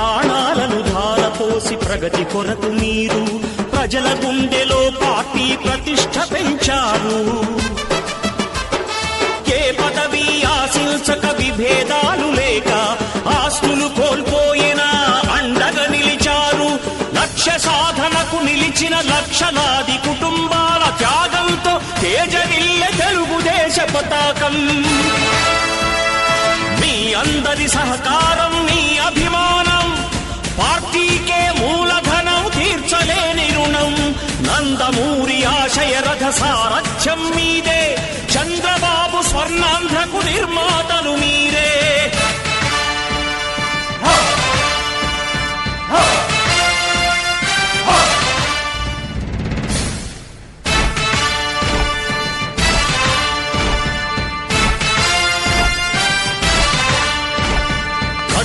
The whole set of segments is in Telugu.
ప్రాణాలను ధారపోసి ప్రగతి కొరకు మీరు ప్రజల గుండెలో పార్టీ ప్రతిష్ట పెంచారు. ఏ పదవి ఆశించక విభేదాలు లేక ఆస్తులు కోల్పోయినా అండగా నిలిచారు. లక్ష్య సాధనకు నిలిచిన లక్షలాది కుటుంబాల త్యాగంతో తేజరిల్లె తెలుగుదేశ పతాకం. అందరి సహకారం నీ అభిమానం. పార్టీకే మూలధనం తీర్చలేని రుణం. నందమూరి ఆశయ రథ సారథ్యం మీదే. చంద్రబాబు స్వర్ణాంధ్రకు నిర్మాతలు మీరే.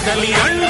కదలి రండి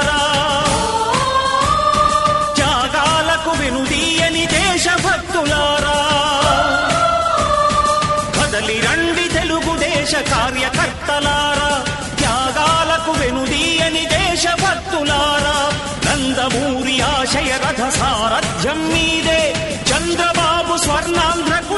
దేశభక్తులారా నందమూరి ఆశయ రథ సారథ్యం మీదే. చంద్రబాబు స్వర్ణాంధ్రకు